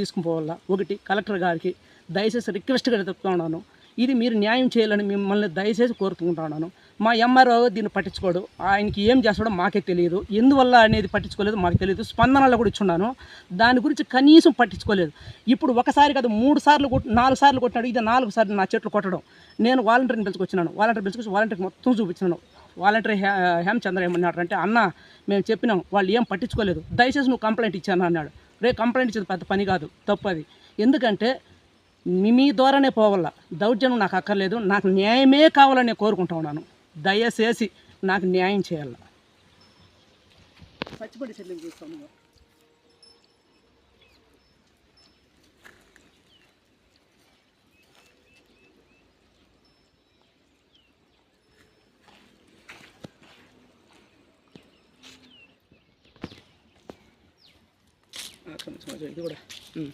తీసుకుపోవాలా? ఒకటి కలెక్టర్ గారికి దయచేసి రిక్వెస్ట్గా చెప్తున్నాను ఇది మీరు న్యాయం చేయాలని మిమ్మల్ని దయచేసి కోరుకుంటున్నాను మా ఎంఆర్ఓ దీన్ని పట్టించుకోడు. ఆయనకి ఏం చేస్తాడో మాకే తెలియదు. ఎందువల్ల అనేది పట్టించుకోలేదు? మాకు తెలియదు. స్పందనలో కూడా ఇచ్చున్నాను. దాని గురించి కనీసం పట్టించుకోలేదు. ఇప్పుడు ఒకసారి కాదు మూడు సార్లు కొట్టి నాలుగు సార్లు కొట్టినాడు. ఇది నాలుగు సార్లు నా చెట్లు కొట్టడం. నేను వాలంటీర్ని పిలుచుకొచ్చినాను వాలంటీర్ పిలుచుకొచ్చి వాలంటీర్కి మొత్తం చూపించినాను. వాలంటీర్ హే హేమచంద్ర ఏమన్నాడు అంటే అన్న మేము చెప్పినాం. వాళ్ళు ఏం పట్టించుకోలేదు. దయచేసి నువ్వు కంప్లైంట్ ఇచ్చాను అన్నాడు. రే కంప్లైంట్ ఇచ్చేది పెద్ద పని కాదు తప్పు అది. ఎందుకంటే మీ మీ ద్వారానే పోవాల దౌర్జన్యం నాకు అక్కర్లేదు నాకు న్యాయమే కావాలని నేను కోరుకుంటా ఉన్నాను. దయచేసి నాకు న్యాయం చేయాల. పచ్చిపడి చెల్లింపు చూస్తాను 啊，从从这里溜了，嗯。